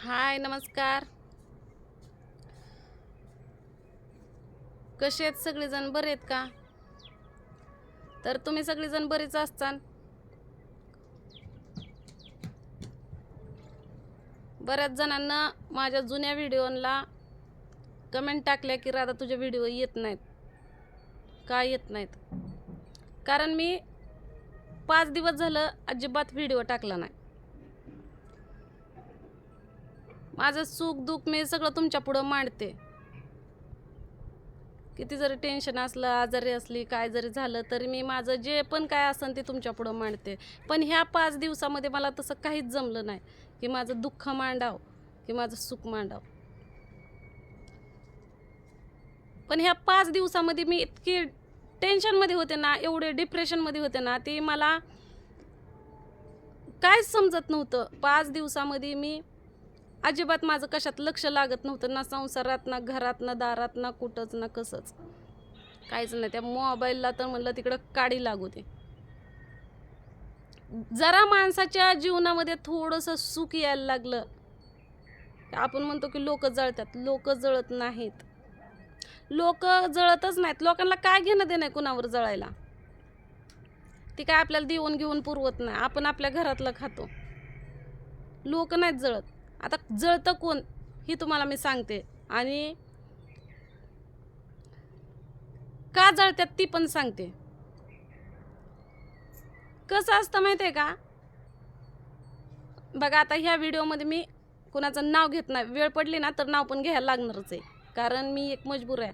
हाय नमस्कार. कसे आहेत सगळेजण? बरे आहेत का? तर तुम्ही सगळेजण बरेच असताल बऱ्याच जणांना माझ्या जुन्या व्हिडिओला कमेंट टाकल्या की राधा तुझे व्हिडिओ येत नाहीत. का येत नाहीत? कारण मी पाच दिवस झालं अजिबात व्हिडिओ टाकला नाही. माझं सुख दुःख मी सगळं तुमच्या पुढं मांडते. किती जरी टेन्शन असलं आजारी असली काय जरी झालं तरी मी माझं जे पण काय असेल ते तुमच्या पुढं मांडते. पण ह्या पाच दिवसामध्ये मला तसं काहीच जमलं नाही की माझं दुःख मांडाव की माझं सुख मांडाव. पण ह्या पाच दिवसामध्ये मी इतकी टेन्शनमध्ये होते ना एवढे डिप्रेशनमध्ये होते ना ते मला काहीच समजत नव्हतं. पाच दिवसामध्ये मी अजिबात माझं कशात लक्ष लागत नव्हतं ना संसारात ना घरात ना दारात ना कुठंच ना कसंच. काहीच नाही. त्या मोबाईलला तर म्हणलं तिकडं काडी लागू दे. जरा माणसाच्या जीवनामध्ये थोडंसं सुख यायला लागलं. आपण म्हणतो की लोक जळतात. लोक जळत नाहीत. लोक जळतच नाहीत. लोकांना काय घेणं देणं आहे कुणावर जळायला? ती काय आपल्याला देऊन घेऊन पुरवत नाही. आपण आपल्या घरातलं खातो. लोक नाहीत जळत. आता जळतं कोण ही तुम्हाला मी सांगते. आणि का जळतात ती पण सांगते. कसं असतं माहिती आहे का? बघा आता ह्या व्हिडिओमध्ये मी कुणाचं नाव घेत नाही. वेळ पडली ना तर नाव पण घ्यायला लागणारच आहे. कारण मी एक मजबूर आहे.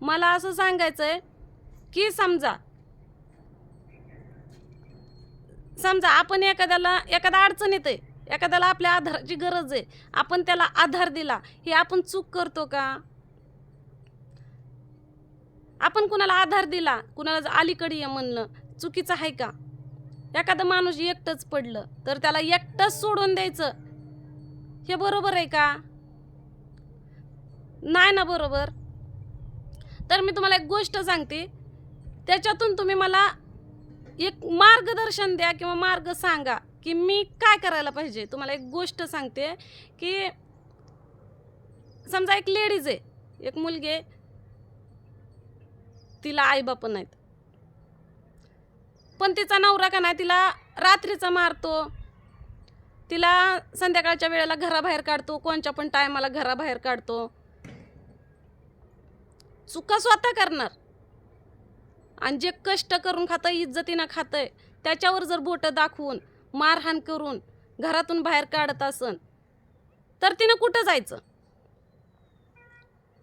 मला असं सांगायचं आहे की समजा समजा आपण एखाद्याला एखादा अडचण आहे. एखाद्याला आपल्या आधाराची गरज आहे. आपण त्याला आधार दिला हे आपण चूक करतो का? आपण कुणाला आधार दिला कुणाला अलीकडे ये म्हणलं चुकीचं आहे का? एखादा माणूस एकटंच पडलं तर त्याला एकटंच सोडून द्यायचं. हे बरोबर आहे का? नाही ना बरोबर? तर मी तुम्हाला एक गोष्ट सांगते. त्याच्यातून तुम्ही मला एक मार्गदर्शन द्या किंवा मार्ग सांगा. की मी काय करायला पाहिजे? तुम्हाला एक गोष्ट सांगते की समजा एक लेडीज आहे एक मुलगी आहे तिला आईबाप नाहीत. पण तिचा नवरा का नाही तिला रात्रीचा मारतो तिला संध्याकाळच्या वेळेला घराबाहेर काढतो कोणच्या पण टायमाला घराबाहेर काढतो. चुका स्वतः करणार. आणि जे कष्ट करून खातं इज्जतीनं खातंय त्याच्यावर जर बोटं दाखवून मारहाण करून घरातून बाहेर काढत असन तर तिनं कुठं जायचं?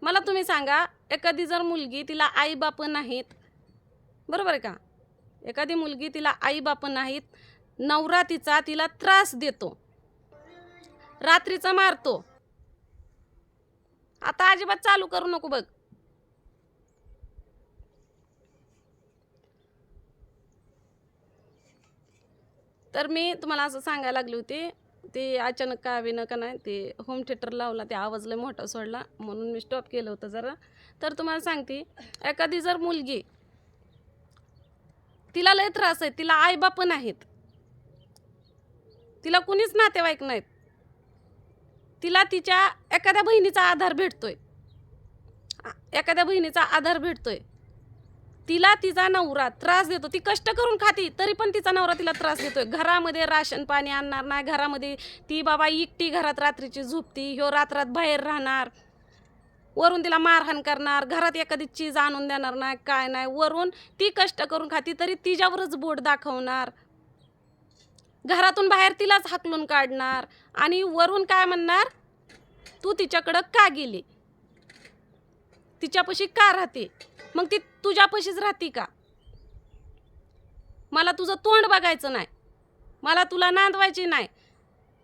मला तुम्ही सांगा एखादी जर मुलगी तिला आई बाप नाहीत बरोबर आहे का? एखादी मुलगी तिला आई बाप नाहीत नवरा तिचा तिला त्रास देतो रात्रीचा मारतो. आता अजिबात चालू करू नको बघ. तर मी तुम्हाला असं सांगायला लागली होती ते अचानक का विनं का नाही ते होम थिएटर लावला ते आवाज लय मोठा सोडला म्हणून मी स्टॉप केलं होतं जरा. तर तुम्हाला सांगते एखादी जर मुलगी तिला लय त्रास आहे तिला आई पण आहेत. तिला कुणीच नातेवाईक नाहीत. तिला तिच्या एखाद्या बहिणीचा आधार भेटतोय. एखाद्या बहिणीचा आधार भेटतोय. तिला तिचा नवरा त्रास देतो. ती कष्ट करून खाती तरी पण तिचा नवरा तिला त्रास देतोय. घरामध्ये राशन पाणी आणणार नाही. घरामध्ये ती बाबा एकटी घरात रात्रीची झोपती ह्यो रात्रात बाहेर राहणार. वरून तिला मारहाण करणार. घरात एखादी चीज आणून देणार नाही काय नाही. वरून ती कष्ट करून खाती तरी तिच्यावरच बोट दाखवणार. घरातून बाहेर तिलाच हाकलून काढणार. आणि वरून काय म्हणणार? तू तिच्याकडं का गेली? तिच्यापाशी का राहते? मग ती तुझ्यापाशीच राहती का? मला तुझं तोंड बघायचं नाही. मला तुला नांदवायची नाही.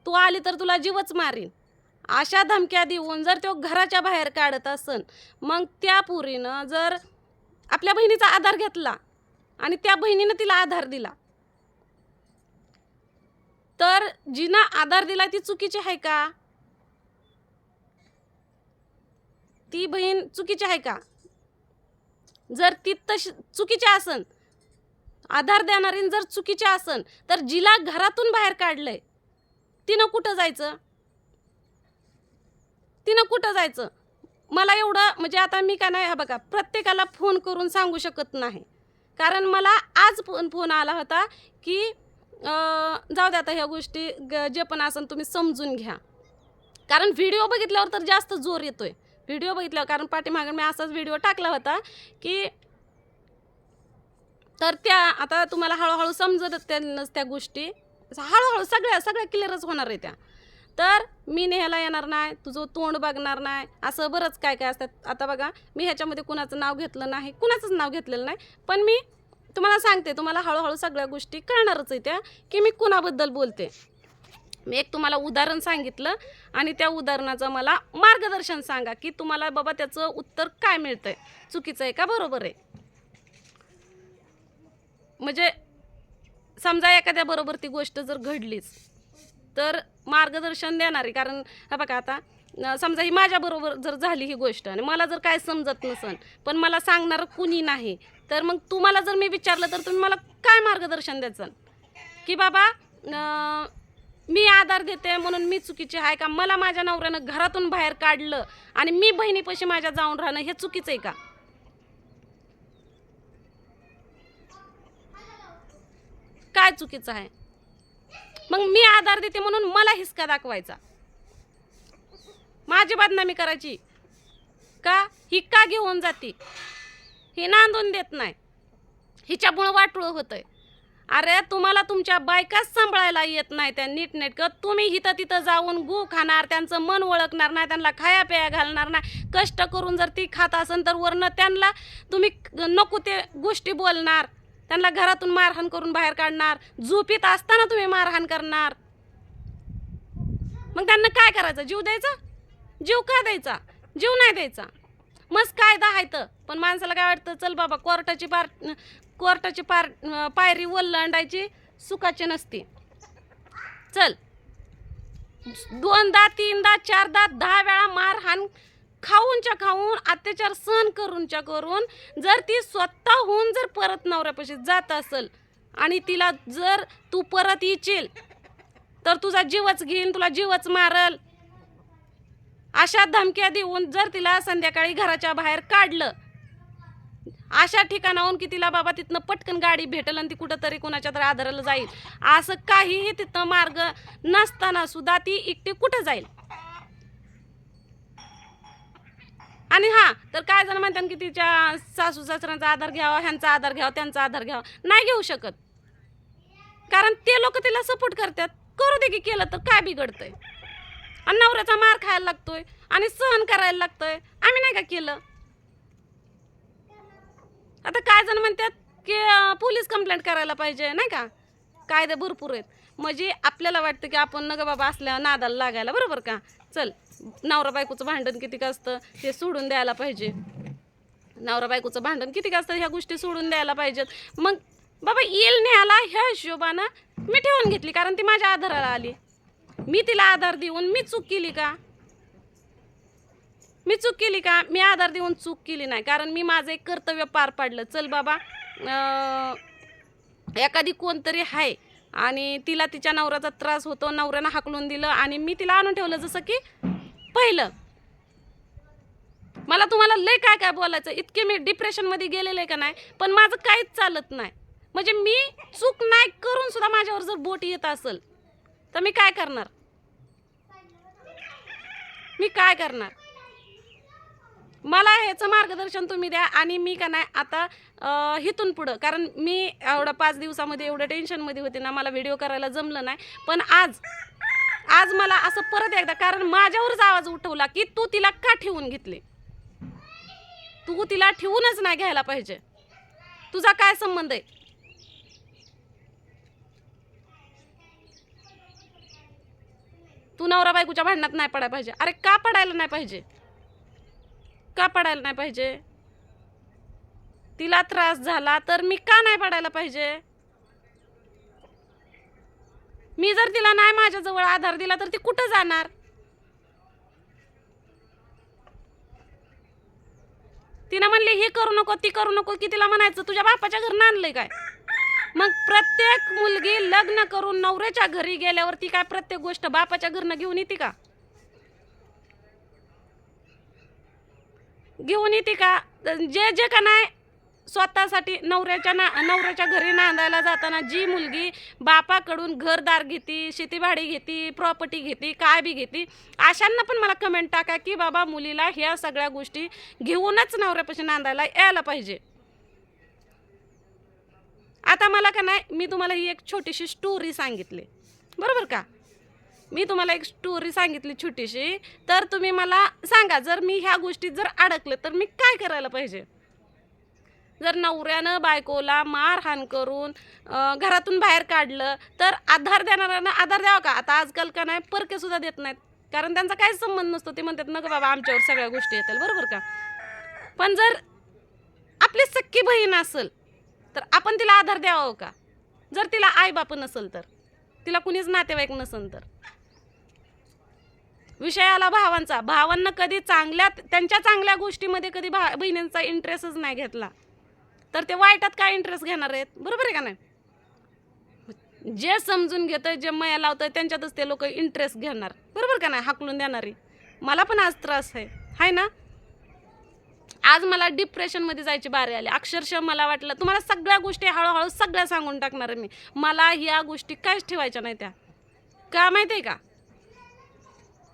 तू आली तर तुला जीवच मारीन. अशा धमक्या देऊन जर तो घराच्या बाहेर काढत असन मग त्या पुरीनं जर आपल्या बहिणीचा आधार घेतला आणि त्या बहिणीनं तिला आधार दिला तर जिनं आधार दिला ती चुकीची आहे का? ती बहीण चुकीची आहे का? जर ती तशी चुकीची असन आधार देणारी जर चुकीची असन तर जिला घरातून बाहेर काढलंय. तिनं कुठं जायचं? तिनं कुठं जायचं? मला एवढं म्हणजे आता मी काय नाही हा बघा प्रत्येकाला फोन करून सांगू शकत नाही. कारण मला आज फोन फोन आला होता की जाऊ द्या आता ह्या गोष्टी ग- जे पण असन तुम्ही समजून घ्या. कारण व्हिडिओ बघितल्यावर तर जास्त जोर येतोय. व्हिडिओ बघितला. कारण पाठीमागं मी असाच व्हिडिओ टाकला होता की तर त्या आता तुम्हाला हळूहळू समजत त्यांनाच त्या गोष्टी. हळूहळू सगळ्या सगळ्या क्लिअरच होणार आहे त्या. तर मी नेहायला येणार नाही तुझं तोंड बघणार नाही. असं बरंच काय काय असतात. आता बघा मी ह्याच्यामध्ये कुणाचं नाव घेतलं नाही कुणाचंच नाव घेतलेलं नाही. पण मी तुम्हाला सांगते तुम्हाला हळूहळू सगळ्या गोष्टी कळणारच आहे त्या की मी कुणाबद्दल बोलते. मी एक तुम्हाला उदाहरण सांगितलं आणि त्या उदाहरणाचं मला मार्गदर्शन सांगा की तुम्हाला बाबा त्याचं उत्तर काय मिळतंय? चुकीचं आहे का? बरोबर आहे. म्हणजे समजा एखाद्या बरोबर ती गोष्ट जर घडलीच तर मार्गदर्शन देणारी कारण हा बघा आता समजा ही माझ्याबरोबर जर झाली ही गोष्ट आणि मला जर काय समजत नसन पण मला सांगणारं कुणी नाही तर मग तुम्हाला जर मी विचारलं तर तुम्ही मला काय मार्गदर्शन द्याचं की बाबा मी आधार देते म्हणून मी चुकीची आहे का? मला माझ्या नवऱ्यानं घरातून बाहेर काढलं आणि मी बहिणीपाशी माझ्या जाऊन राहणं हे चुकीचं आहे का? काय चुकीचं आहे? मग मी आधार देते म्हणून मला हिसका दाखवायचा. माझी बदनामी करायची. का? ही का घेऊन जाते? ही नांदून देत नाही. हिच्यामुळं वाटोळं होतंय. अरे तुम्हाला तुमच्या बायकाच सांभाळायला येत नाही त्या नीटनेटकं. तुम्ही इथं तिथं जाऊन गू खाणार त्यांचं मन ओळखणार नाही त्यांना खाया प्या घालणार नाही. कष्ट करून जर ती खात असेल तर वरनं त्यांना तुम्ही नको ते गोष्टी बोलणार. त्यांना घरातून मारहाण करून बाहेर काढणार. झोपीत असताना तुम्ही मारहाण करणार. मग त्यांना काय करायचं? जीव द्यायचा? जीव का द्यायचा? जीव नाही द्यायचा. मस्त कायदा आहे तर. पण माणसाला काय वाटतं चल बाबा कोर्टाची पार कोर्टाची पार पायरी पायरी ओलांडायची सुखाची नसते. चल. दोनदा तीनदा चारदा दहा वेळा मारहाण खाऊनच्या खाऊन अत्याचार सहन करूनच्या करून जर ती स्वतःहून जर परत नवऱ्यापाशी जात असेल आणि तिला जर तू परत येशील तर तुझा जीवच घेईन तुला जीवच मारल. अशा धमक्या देऊन जर तिला संध्याकाळी घराच्या बाहेर काढलं अशा ठिकाणाहून की तिला बाबा तिथनं पटकन गाडी भेटेल आणि ती कुठंतरी कुणाच्या तरी आधाराला जाईल असं काहीही तिथं मार्ग नसताना सुद्धा ती एकटी कुठं जाईल? आणि हा तर काय जण म्हणतात की तिच्या सासू सासऱ्यांचा आधार घ्यावा ह्यांचा आधार घ्यावा त्यांचा आधार घ्यावा नाही घेऊ शकत. कारण ते लोक तिला सपोर्ट करतात. करू दे की केलं तर काय बिघडतंय? आणि नवऱ्याचा मार खायला लागतोय आणि सहन करायला लागतोय. आम्ही नाही का केलं? आता काय जण म्हणतात की पोलीस कंप्लेंट करायला पाहिजे नाही का? कायदे भरपूर आहेत. म्हणजे आपल्याला वाटतं की आपण नग बाबा असल्या नादाला लागायला बरोबर का? चल नवरा बायकोचं भांडण किती असतं ते सोडून द्यायला पाहिजे. नवरा बायकोचं भांडण किती असतं ह्या गोष्टी सोडून द्यायला पाहिजेत. मग बाबा येईल न्यायला ह्या हिशोबानं मी ठेवून घेतली कारण ती माझ्या आधाराला आली. मी तिला आधार देऊन मी चूक केली का? मी चूक केली का? मी आधार देऊन चूक केली नाही. कारण मी माझं एक कर्तव्य पार पाडलं. चल बाबा एखादी कोणतरी आहे आणि तिला तिच्या नवऱ्याचा त्रास होतो नवऱ्यानं हाकलून दिलं आणि मी तिला आणून ठेवलं. जसं की पहिलं मला तुम्हाला लय काय काय बोलायचं? इतके मी डिप्रेशनमध्ये गेलेलं आहे का नाही? पण माझं काहीच चालत नाही. म्हणजे मी चूक नाही करून सुद्धा माझ्यावर जर बोट येत असेल तर मी काय करणार? मी काय करणार? मला ह्याचं मार्गदर्शन तुम्ही द्या आणि मी का नाही आता इथून पुढं. कारण मी एवढं पाच दिवसामध्ये एवढं टेन्शनमध्ये होते ना मला व्हिडिओ करायला जमलं नाही. पण आज आज मला असं परत एकदा कारण माझ्यावरच आवाज उठवला की तू तिला का ठेवून घेतली? तू तिला ठेवूनच नाही घ्यायला पाहिजे. तुझा काय संबंध आहे? तू नवरा बायकोच्या भांडणात नाही पडायला पाहिजे. अरे का पडायला नाही पाहिजे? का पडायला नाही पाहिजे? तिला त्रास झाला तर मी का नाही पडायला पाहिजे? मी जर तिला नाही माझ्याजवळ आधार दिला तर ती कुठं जाणार? तिनं म्हणली हे करू नको ती करू नको की तिला म्हणायचं तुझ्या बापाच्या घरनं आणलंय काय? मग प्रत्येक मुलगी लग्न करून नवऱ्याच्या घरी गेल्यावर ती काय प्रत्येक गोष्ट बापाच्या घरनं घेऊन येते का? घेऊन येते का? जे जे का नाही स्वतःसाठी नवऱ्याच्या ना नवऱ्याच्या घरी नांदायला जाताना जी मुलगी बापाकडून घरदार घेते शेतीभाडी घेते प्रॉपर्टी घेते काय बी घेते अशांना पण मला कमेंट टाका की बाबा मुलीला ह्या सगळ्या गोष्टी घेऊनच नवऱ्यापाशी नांदायला यायला पाहिजे. आता मला का नाही मी तुम्हाला ही एक छोटीशी स्टोरी सांगितली. बरोबर का? मी तुम्हाला एक स्टोरी सांगितली छोटीशी. तर तुम्ही मला सांगा जर मी ह्या गोष्टीत जर अडकले तर मी काय करायला पाहिजे? जर नवऱ्यानं बायकोला मारहाण करून घरातून बाहेर काढलं तर आधार देणाऱ्यांना आधार द्यावा का? आता आजकाल का नाही परके सुद्धा देत नाहीत. कारण त्यांचा काहीच संबंध नसतो ते म्हणतात ना बाबा आमच्यावर सगळ्या गोष्टी येतील. बरोबर का? पण जर आपली सख्खी बहीण असेल तर आपण तिला आधार द्यावा हो का? जर तिला आई बाप नसेल तर. तिला कुणीच नातेवाईक नसेल तर. विषय आला भावांचा. भावांना कधी चांगल्या त्यांच्या चांगल्या गोष्टीमध्ये कधी भा बहिणींचा इंटरेस्टच नाही घेतला. तर ते वाईटात काय इंटरेस्ट घेणार आहेत? बरोबर आहे का नाही? जे समजून घेतं जे मया लावतं त्यांच्यातच ते लोक इंटरेस्ट घेणार. बरोबर का नाही? हाकलून देणारी. मला पण आज त्रास आहे. हाय ना? आज मला डिप्रेशनमध्ये जायची बारी आली. अक्षरशः मला वाटलं तुम्हाला सगळ्या गोष्टी हळूहळू सगळ्या सांगून टाकणार मी. मला ह्या गोष्टी काहीच ठेवायच्या नाही त्या. का माहिती आहे का?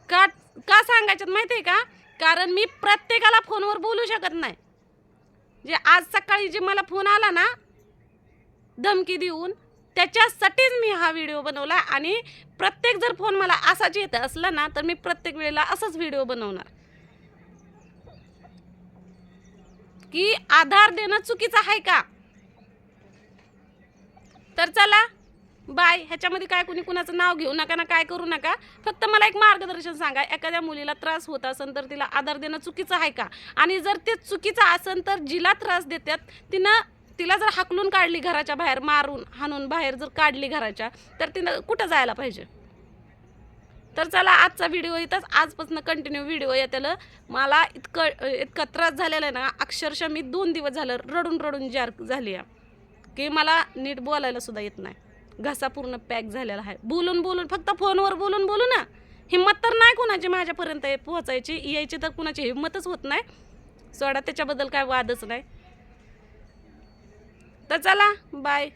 का का सांगायच्यात माहिती आहे का? कारण मी प्रत्येकाला फोनवर बोलू शकत नाही. जे आज सकाळी जे मला फोन आला ना धमकी देऊन त्याच्यासाठीच मी हा व्हिडिओ बनवला आणि प्रत्येक जर फोन मला असाच येत असला ना तर मी प्रत्येक वेळेला असाच व्हिडिओ बनवणार. की आधार देणं चुकीचं आहे का? तर चला बाय. ह्याच्यामध्ये काय कुणी कुणाचं नाव घेऊ नका ना काय करू नका. फक्त मला एक मार्गदर्शन सांगा. एखाद्या मुलीला त्रास होत असेल तर तिला आधार देणं चुकीचं आहे का? आणि जर ते चुकीचं असेल तर जिला त्रास देतात तिनं तिला जर हाकलून काढली घराच्या बाहेर मारून हाणून बाहेर जर काढली घराच्या तर तिनं कुठं जायला पाहिजे? तर चला आजचा व्हिडिओ इथंच आजपासून कंटिन्यू व्हिडिओ येतेलं. मला इतकं इतका त्रास झालेला आहे ना अक्षरशः मी दोन दिवस झालं रडून रडून जार झाली आहे की मला नीट बोलायला सुद्धा येत नाही. घसा पूर्ण पॅक झालेला आहे. बोलून बोलून फक्त फोनवर बोलून बोलू ना हिंमत तर नाही कोणाची माझ्यापर्यंत पोहोचायची. यायची तर कुणाची हिंमतच होत नाही. सोडा त्याच्याबद्दल काय वादच नाही. तर चला बाय